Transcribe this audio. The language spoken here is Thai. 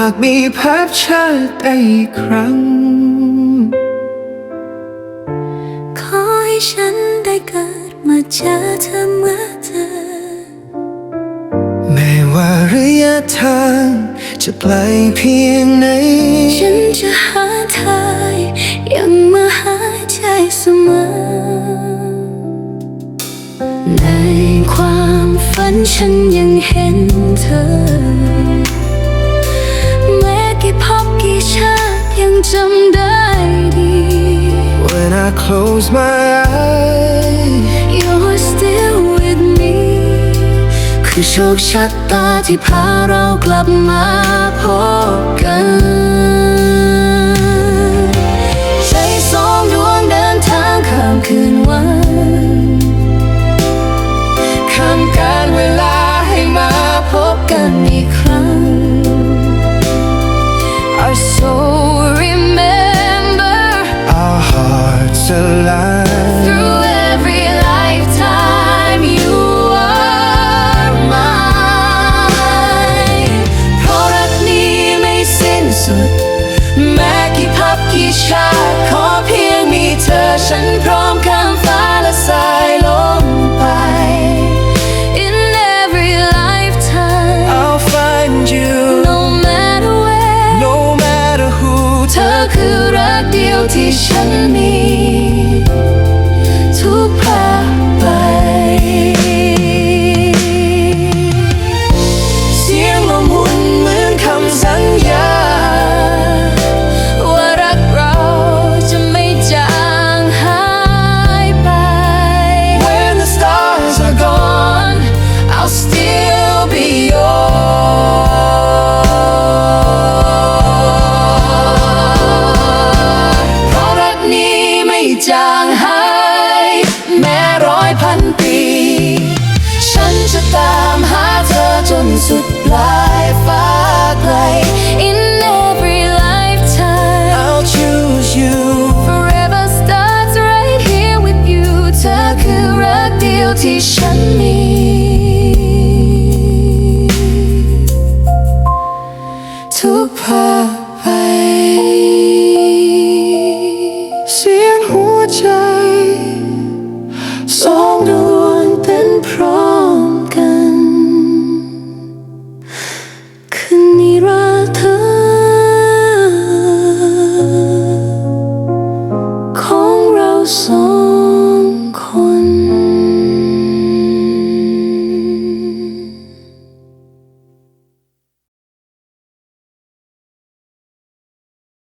ากมีภาพชาติได้อีกครั้ง ขอให้ฉันได้เกิดมาเจอเธอเมื่อเธอไม่ว่าระยะทางจะไกลเพียงไหน ฉันจะหาเธอยังมาหาใจเสมอ ในความฝันฉันยังเห็นเธอ จำได้ดี When I close my eyes You're still with me คือโชคชะตาที่พาเรากลับมาพบกัน พร้อมข้ามฟ้าและสายลงไป In every lifetime I'll find you no matter where no matter who เธอคือรักเดียวที่ฉันมี จางหาย แม้ร้อยพันปี ฉันจะตามหาเธอจนสุดปลายฟ้าไกล In every lifetime I'll choose you Forever starts right here with you เธอคือรักเดียวที่ฉันมีทุกภาค ร้อมกัน คืนนี้รักเธอ ของเราสองคน